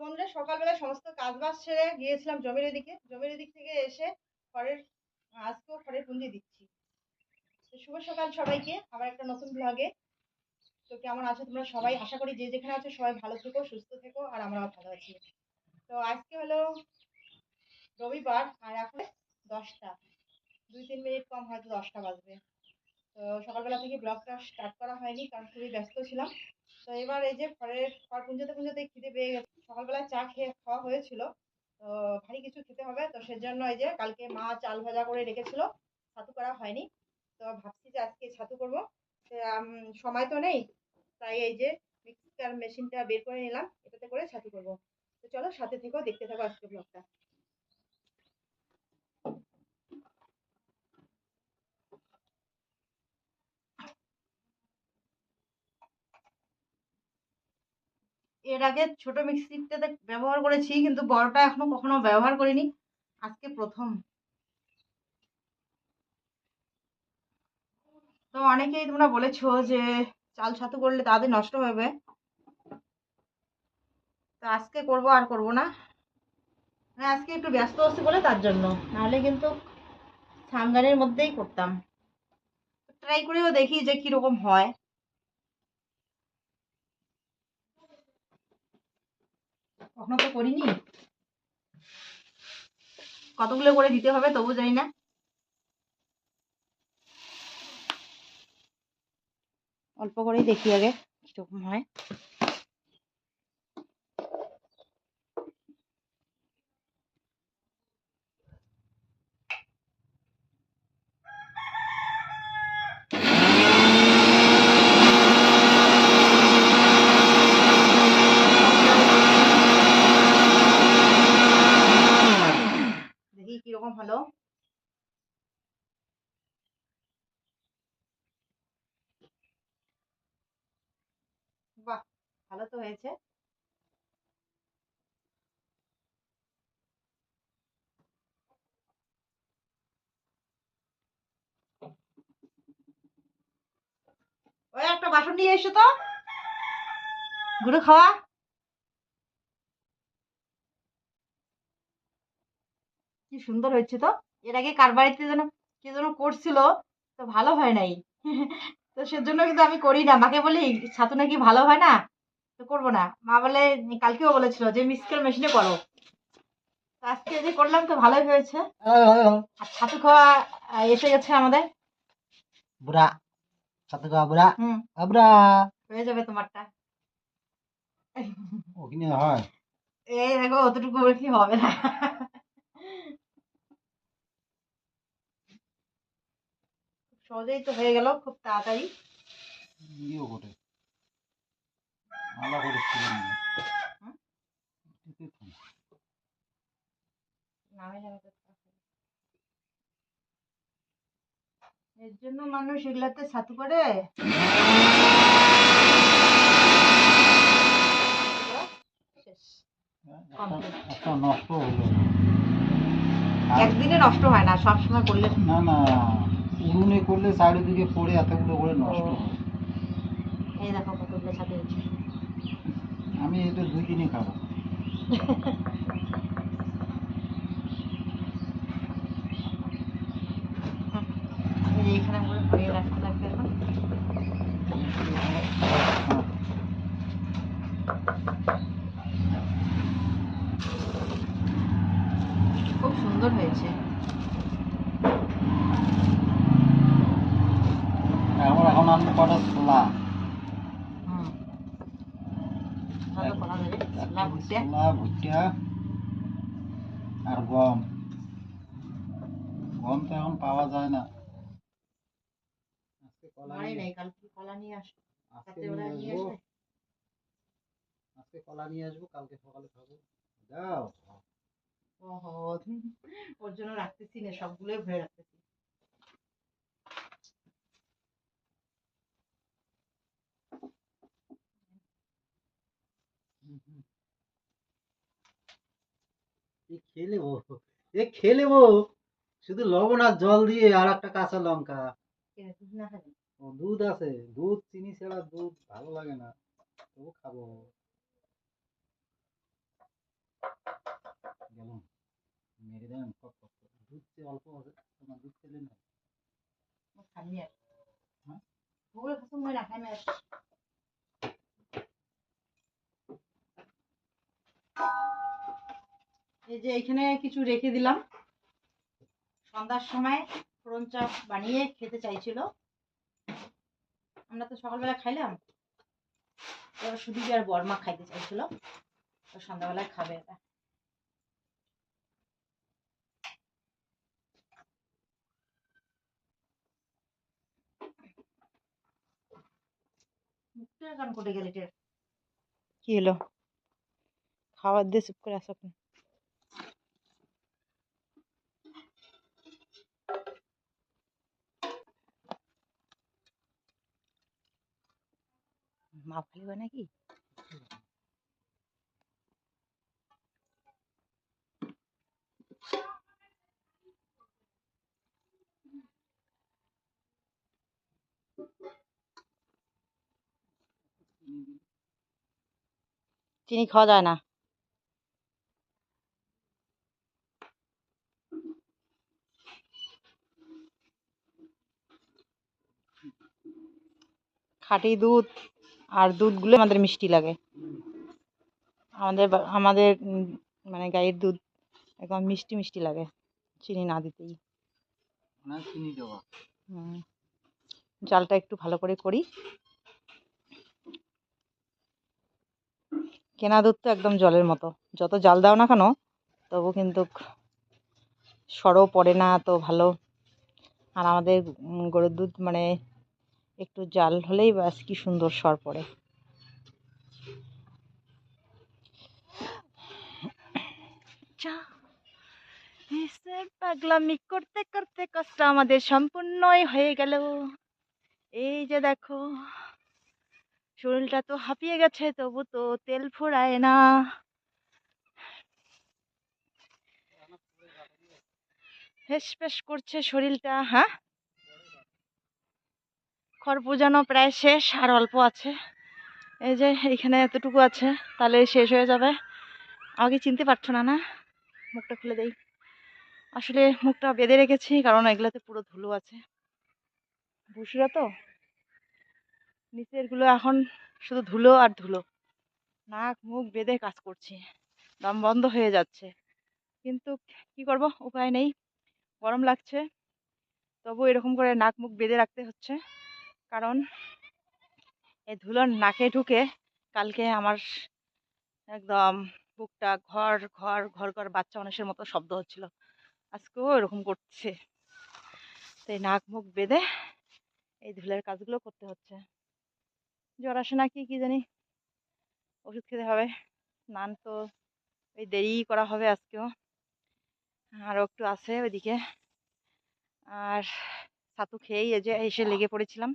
বন্ধুরা, সকালবেলা সমস্ত কাজ বাজ সেরে গিয়েছিলাম জমির এদিকে। জমির দিক থেকে এসে খড়ের আজকেও খড়ের পুঁজি দিচ্ছি। শুভ সকাল সবাইকে, আবার একটা নতুন ব্লগে তো কেমন আছো তোমরা সবাই? আশা করি যে যেখানে আছো সবাই ভালো থেকো, সুস্থ থেকো, আর আমরাও ভালো আছি। তো আজকে হলো রবিবার, আর এখন দশটা। দুই তিন মিনিট কম হয়তো দশটা বাজবে। তো সকালবেলা থেকে ব্লগটা স্টার্ট করা হয়নি, কারণ খুবই ব্যস্ত ছিলাম। তো এবার এই যে খড়ের খড় পুঁজোতে পুঁজোতে খিদে পেয়ে গেছে। সকালবেলা চা খেয়ে খাওয়া হয়েছিল। তো ভারী কিছু খেতে হবে। তো সেজন্য এই যে কালকে মা চাল ভাজা করে রেখেছিল। ছাতু করা হয়নি। তো ভাবছি যে আজকে ছাতু করব। সময় তো নেই। তাই এই যে মিক্সার মেশিনটা বের করে নিলাম। এটাতে করে ছাতু করব। তো চলো সাথে থেকেও দেখতে থাকো আজকে ব্লগটা এর আগে ছোট মিক্সিটাতে ব্যবহার করেছি, কিন্তু বড়টা এখনও কখনো ব্যবহার করিনি। আজকে প্রথম। তো অনেকেই তোমরা বলেছ যে চাল ছাতু করলে তাদের নষ্ট হবে। তো আজকে করব আর করব না। মানে আজকে একটু ব্যস্ত আছি বলে তার জন্য। নাহলে কিন্তু সাঙ্গানের মধ্যেই করতাম। ট্রাই করেও দেখি যে কীরকম হয়। কখনো তো করিনি। কতগুলো করে দিতে হবে তবু জানি না। অল্প করেই দেখি আগে কীরকম হয় দেখি কীরকম হলো? বাহ ভালো তো হয়েছে। ওই একটা বাসন নিয়ে এসো তো। গুরু খাওয়া। কি সুন্দর হয়েছে তো। এর আগে কার বাড়িতে যেন কে যেন করছিল তো ভালো হয় নাই। তো সেজন্য কিন্তু আমি করি না। মাকে বলি ছাতু নাকি ভালো হয় না? তো করব না। মা বলে কালকেও বলেছিল যে মিক্সকার মেশিনে করো। আজকে যে করলাম তো ভালোই হয়েছে। আর ছাতু খাওয়া এসে গেছে আমাদের। বুড়া ছাতু খাওয়া বুড়া। হুম। আবরা হয়ে যাবে তোমারটা। ওখানে হয়? এই দেখো অতটুকু কি হবে না। সহজেই তো হয়ে গেল খুব তাড়াতাড়ি। ইয়ে করে আলা। এর জন্য মানুষ এগুলাতে ছাতু করে একদিনে নষ্ট হয় না সবসময় করলে না না। উড়ুনে করলে চারিদিকে পড়ে এতগুলো করে নষ্ট হয়। এই দেখো কতগুলো ছাতু আমি এটা দুই দিনই খাব এই যে এখানে করে ভরিয়ে রাখতে লাগবে এখন হ্যাঁ। খুব সুন্দর হয়েছে আর গম। গম তো এখন পাওয়া যায় না। আজকে কলা নিয়ে- আসব। কালকে সকালে খাব। ওর জন্য রাখতেছি না সবগুলোই ভরে রাখতেছি। খেয়ে নেব এ খেয়ে নেব শুধু লবণ আর জল দিয়ে আর একটা কাঁচা লঙ্কা। খাবি দুধ আছে। দুধ চিনি ছাড়া দুধ ভালো লাগে না। তবু খাব। গেলাম। মেরে দেন। কপ কপ দুধ যে অল্প হবে তোমার দুধ খেলে না। খাইনি আর হ্যাঁ? ওগুলো হয় না খাই না এই যে এখানে কিছু রেখে দিলাম। সন্ধ্যার সময় ফোড়ন চাপ বানিয়ে খেতে চাইছিল। আমরা তো সকালবেলা খাইলাম। এবার শুধু আর বর্মা খাইতে চাইছিল। সন্ধ্যাবেলায় খাবে এটা। কি হলো? খাবার দিয়ে চুপ করে আসো? মা ফালিবা নাকি চিনি খাওয়া যায় না খাঁটি দুধ আর দুধগুলো আমাদের মিষ্টি লাগে। আমাদের আমাদের মানে গাইয়ের দুধ একদম মিষ্টি মিষ্টি লাগে চিনি না দিতেই। চিনি দেওয়া জালটা একটু ভালো করে করি। কেনা দুধ তো একদম জলের মতো যত জাল দাও না কেন তবু কিন্তু সরও পড়ে না তো ভালো। আর আমাদের গরুর দুধ মানে একটু জাল হলেই ব্যাস কি সুন্দর সর পড়ে। পাগলামি করতে করতে কাজটা আমাদের সম্পূর্ণই হয়ে গেল। এই যে দেখো, শরীরটা তো হাঁপিয়ে গেছে, তবু তো তেল ফুরায় না। হেসপেস করছে শরীরটা হ্যাঁ? খড় বোঝানো প্রায় শেষ আর অল্প আছে। এই যে এইখানে এতটুকু আছে, তাহলে শেষ হয়ে যাবে। আমাকে চিনতে পারছ না না? মুখটা খুলে দেই। আসলে মুখটা বেঁধে রেখেছি, কারণ এগুলোতে পুরো ধুলো আছে। ভুসুরা তো? নিচেরগুলো এখন শুধু ধুলো আর ধুলো। নাক, মুখ বেঁধে কাজ করছি। দম বন্ধ হয়ে যাচ্ছে। কিন্তু কি করব? উপায় নেই। গরম লাগছে। তবু এরকম করে নাক, মুখ বেঁধে রাখতে হচ্ছে। কারণ এই ধুলো নাকে ঢুকে কালকে আমার একদম বুকটা ঘর ঘর ঘর ঘর বাচ্চা মানুষের মতো শব্দ হচ্ছিল। আজকেও এরকম করছে। তো নাক, মুখ বেঁধে এই ধুলের কাজগুলো করতে হচ্ছে। জ্বর আসে নাকি কি জানি? ওষুধ খেতে হবে। স্নান তো ওই দেরি করা হবে আজকেও। আরও একটু আছে ওইদিকে। আর ছাতু খেয়েই এই যে এসে লেগে পড়েছিলাম।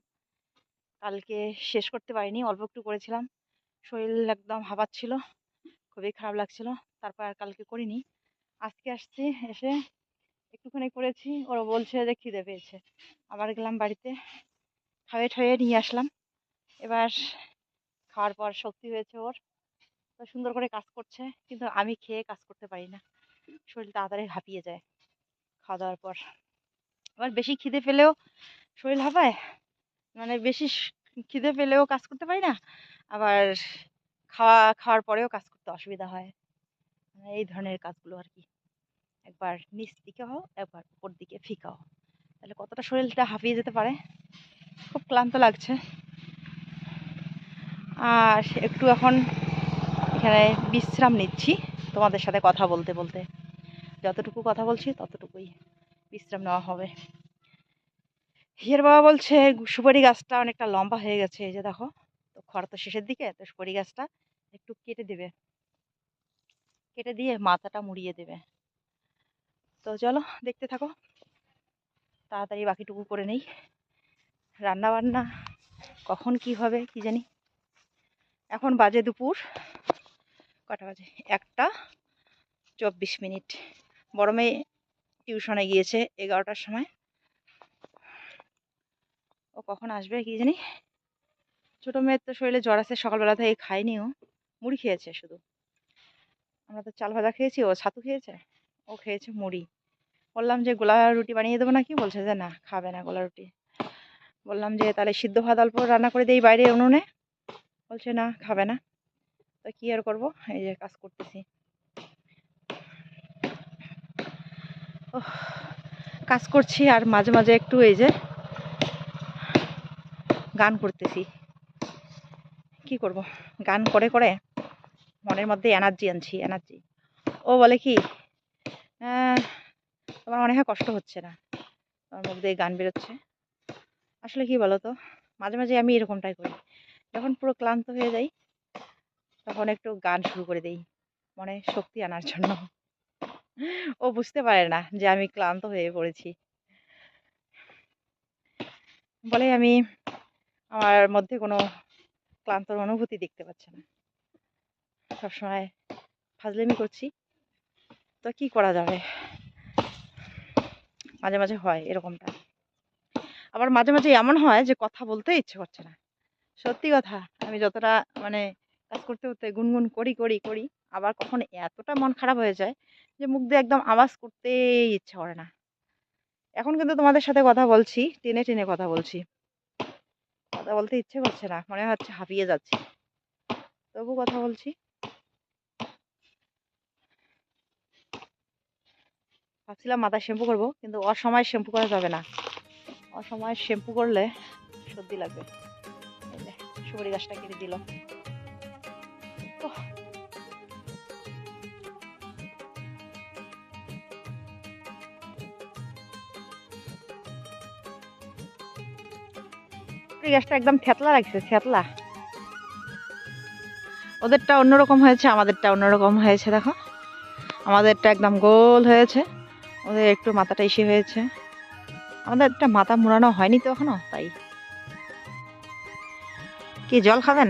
কালকে শেষ করতে পারিনি, অল্প একটু করেছিলাম। শরীর একদম হাঁপাচ্ছিল, খুবই খারাপ লাগছিল, তারপর আর কালকে করিনি। আজকে আসছি, এসে একটুখানি করেছি, ওরা বলছে যে খিদে পেয়েছে। আবার গেলাম বাড়িতে, খাইয়ে ঠাইয়ে নিয়ে আসলাম। এবার খাওয়ার পর শক্তি হয়েছে ওর, তো সুন্দর করে কাজ করছে, কিন্তু আমি খেয়ে কাজ করতে পারি না। শরীর তাড়াতাড়ি হাঁপিয়ে যায়। খাওয়া দাওয়ার পর। আবার বেশি খিদে পেলেও শরীর হাঁপায় মানে বেশি খিদে পেলেও কাজ করতে পারি না। আবার খাওয়া, খাওয়ার পরেও কাজ করতে অসুবিধা হয়। মানে এই ধরনের কাজগুলো আর কি। একবার নিচ দিকে হও, একবার উপর দিকে ফিকাও তাহলে কতটা শরীরটা হাঁপিয়ে যেতে পারে? খুব ক্লান্ত লাগছে। আর একটু এখন এখানে বিশ্রাম নিচ্ছি তোমাদের সাথে কথা বলতে বলতে। যতটুকু কথা বলছি, ততটুকুই বিশ্রাম নেওয়া হবে। হিয়ার বাবা বলছে, সুপারি গাছটা অনেকটা লম্বা হয়ে গেছে, এই যে দেখো, তো খড় তো শেষের দিকে, তো সুপারি গাছটা একটু কেটে দেবে। কেটে দিয়ে মাথাটা মুড়িয়ে দেবে। তো চলো, দেখতে থাকো। তাড়াতাড়ি বাকিটুকু করে নেই। রান্না বান্না কখন কি হবে কি জানি? এখন বাজে দুপুর, কটা বাজে? একটা চব্বিশ মিনিট। বড় মেয়ে টিউশনে গিয়েছে এগারোটার সময়। ও কখন আসবে কি জানি? ছোটো মেয়ের তো শরীরে জ্বর আছে, সকালবেলা থেকে খায়নি ও। মুড়ি খেয়েছে শুধু। আমরা তো চাল ভাজা খেয়েছি, ও ছাতু খেয়েছে, ও খেয়েছে মুড়ি। বললাম যে, গোলা রুটি বানিয়ে দেবো নাকি? বলছে যে, না, খাবে না গোলা রুটি। বললাম যে, তাহলে সিদ্ধ ভাত অল্প রান্না করে দিই বাইরে উনুনে। বলছে, না, খাবে না। তো কী আর করব? এই যে, কাজ করতেছি। কাজ করছি আর মাঝে মাঝে একটু এই যে গান করতেছি। কি করব? গান করে করে মনের মধ্যে এনার্জি আনছি এনার্জি ও বলে কি তোমার হয় কষ্ট হচ্ছে না? তোমার মুখ দিয়ে গান বেরোচ্ছে? আসলে কি বলো তো মাঝে মাঝে আমি এরকমটাই করি। যখন পুরো ক্লান্ত হয়ে যাই, তখন একটু গান শুরু করে দেই, মনে শক্তি আনার জন্য। ও বুঝতে পারে না যে আমি ক্লান্ত হয়ে পড়েছি। বলে আমি আমার মধ্যে কোনো ক্লান্তর অনুভূতি দেখতে পাচ্ছে না। সবসময় ফাজলেমি করছি। তো কি করা যাবে? মাঝে মাঝে হয় এরকমটা। আবার মাঝে মাঝে এমন হয় যে কথা বলতে ইচ্ছে করছে না। সত্যি কথা, আমি যতটা মানে কাজ করতে করতে গুনগুন করি করি করি, আবার কখন এতটা মন খারাপ হয়ে যায় যে মুখ দিয়ে একদম আওয়াজ করতেই ইচ্ছে করে না। এখন কিন্তু তোমাদের সাথে কথা বলছি, টেনে টেনে কথা বলছি। কথা বলতে ইচ্ছে করছে না, মনে হচ্ছে হাঁপিয়ে যাচ্ছে। তবু কথা বলছি। ভাবছিলাম মাথায় শ্যাম্পু করব, কিন্তু অসময় শ্যাম্পু করা যাবে না। অসময় শ্যাম্পু করলে সর্দি লাগবে। সুপারি গাছটা কেটে দিল। সুপারি গাছটা একদম থেতলা লাগছে থেতলা। ওদেরটা অন্যরকম হয়েছে, আমাদেরটা অন্যরকম হয়েছে, দেখো। আমাদেরটা একদম গোল হয়েছে। ওদের একটু মাথাটা ইসে হয়েছে। আমাদের একটা মাথা মুড়ানো হয়নি তো এখনও, তাই। কি, জল খাবেন?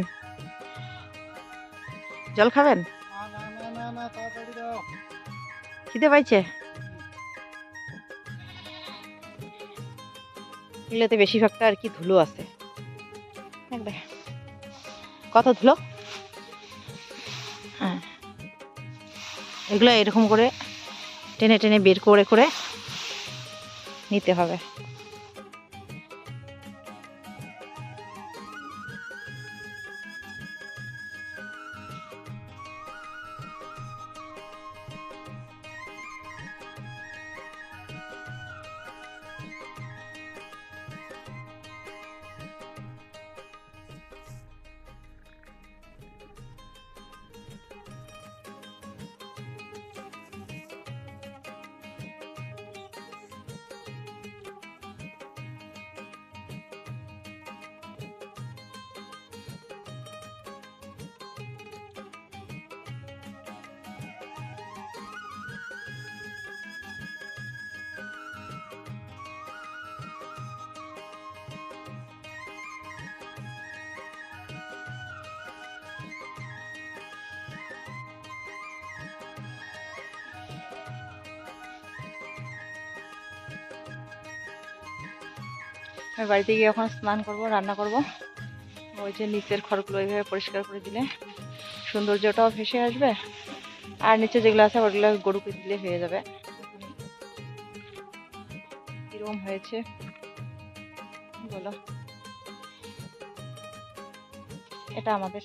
জল খাবেন? খিদে পাইছে? এগুলোতে বেশিরভাগটা আর কি ধুলো আছে। দেখবে কত ধুলো। হ্যাঁ। এগুলো এরকম করে টেনে টেনে বের করে করে নিতে হবে। আমি বাড়িতে গিয়ে এখন স্নান করব, রান্না করব। ওই যে নিচের ঘরগুলো এইভাবে পরিষ্কার করে দিলে সৌন্দর্যটাও ভেসে আসবে। আর নিচে যেগুলো আছে ওগুলো গরুকে দিলে হয়ে যাবে। কীরকম হয়েছে? বলো। এটা আমাদের।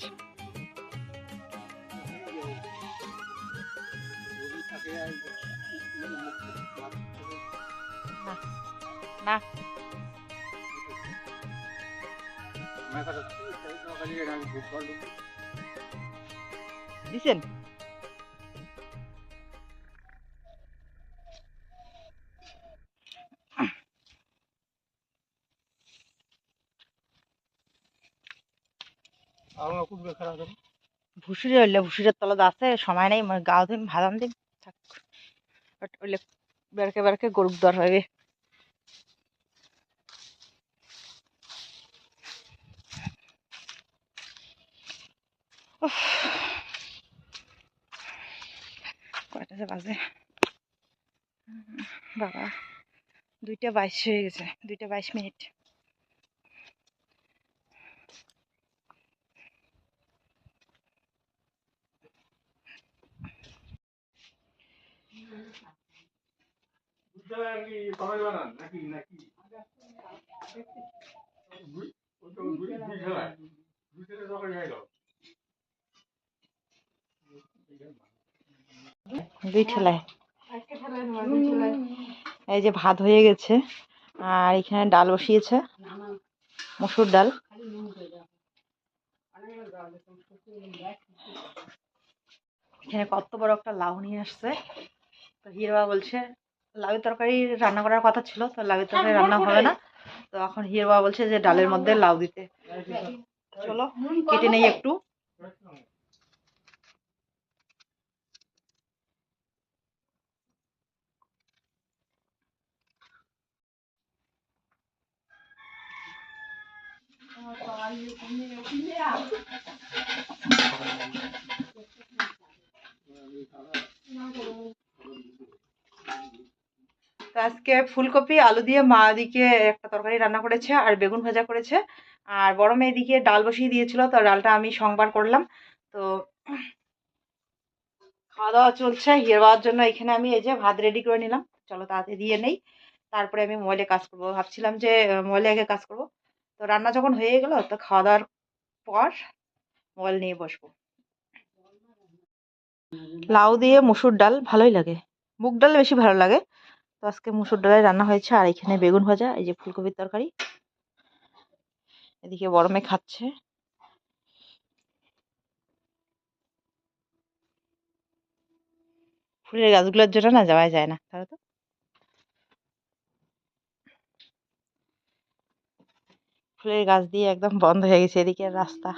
না না। দিছেন? ভুসুরি হইলে ভুসুরের তলাতে আছে সময় নেই গাও দিন ভাজান দিন থাক। বাট ওইলে বেরকে বেরকে গরুর দর হবে। কয়টা যে বাজে? বাবা দুইটা বাইশ হয়ে গেছে দুইটা বাইশ মিনিট। নাকি দুই ঠেলায়। এই যে ভাত হয়ে গেছে, আর এখানে ডাল বসিয়েছে, মসুর ডাল। এখানে কত বড় একটা লাউ নিয়ে আসছে। তো হিরবা বলছে লাউয়ের তরকারি রান্না করার কথা ছিল, তো লাউয়ের তরকারি রান্না হবে না। তো এখন হিরবা বলছে যে ডালের মধ্যে লাউ দিতে। চলো, কেটে নেই একটু। আজকে ফুলকপি, আলু দিয়ে মা দিকে একটা তরকারি রান্না করেছে আর বেগুন ভাজা করেছে। আর বড় মেয়ে দিকে ডাল বসিয়ে দিয়েছিল, তো ডালটা আমি সংবার করলাম। তো খাওয়া দাওয়া চলছে হিরবার জন্য এখানে আমি এই যে ভাত রেডি করে নিলাম। চলো তাতে দিয়ে নেই। তারপরে আমি মোবাইলে কাজ করব। ভাবছিলাম যে মোবাইলে আগে কাজ করব। তো রান্না যখন হয়ে গেল, তো খাওয়া দাওয়ার পর মোবাইল নিয়ে বসবো। লাউ দিয়ে মুসুর ডাল ভালোই লাগে। মুগ ডাল বেশি ভালো লাগে। তো আজকে মুসুর ডালের রান্না হয়েছে, আর এখানে বেগুন ভাজা, এই যে ফুলকপির তরকারি। এদিকে মেয়ে খাচ্ছে। ফুলের গাছগুলোর জন্য না যাওয়া যায় না, তাহলে তো? ফুলের গাছ দিয়ে একদম বন্ধ হয়ে গেছে এদিকের রাস্তা।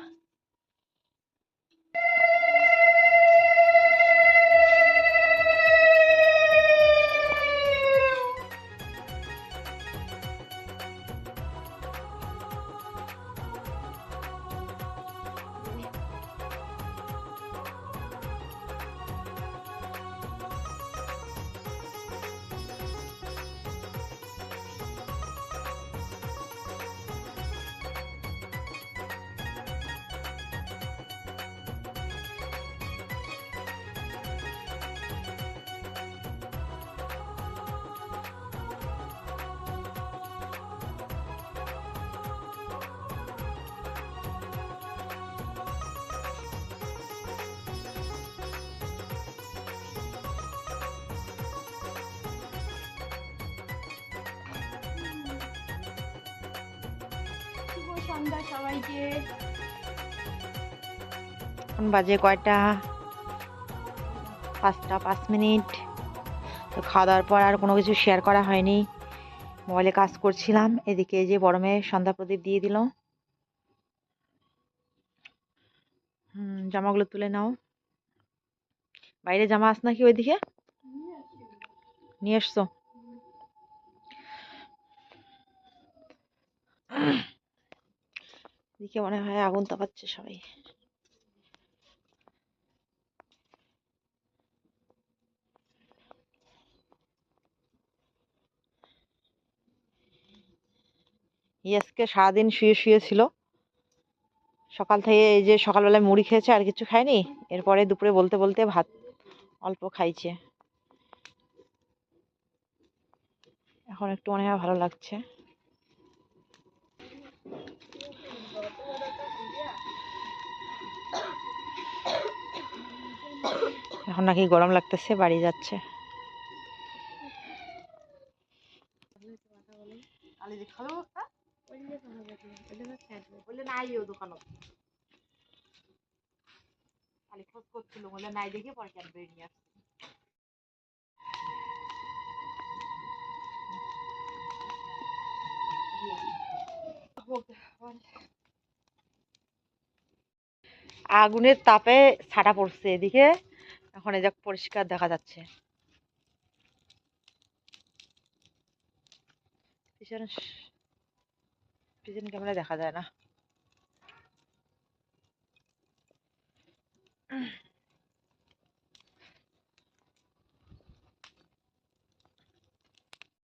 এখন বাজে কয়টা? পাঁচটা পাঁচ মিনিট। তো খাওয়া দাওয়ার পর আর কোনো কিছু শেয়ার করা হয়নি। মোবাইলে কাজ করছিলাম। এদিকে যে বড় সন্ধ্যা প্রদীপ দিয়ে দিল। জামাগুলো তুলে নাও। বাইরে জামা আস নাকি ওইদিকে? নিয়ে এসছো এদিকে মনে হয় আগুন তাপাচ্ছে সবাই। আজকে সারাদিন শুয়ে শুয়ে ছিল। সকাল থেকে এই যে সকালবেলায় মুড়ি খেয়েছে আর কিছু খায়নি, এরপরে দুপুরে বলতে বলতে ভাত অল্প খাইছে। এখন একটু মনে হয় ভালো লাগছে। এখন নাকি গরম লাগতেছে বাড়ি যাচ্ছে। আগুনের তাপে ছাটা পড়ছে এদিকে এখন এই যে পরিষ্কার দেখা যাচ্ছে। পিছন ক্যামেরা দেখা যায় না।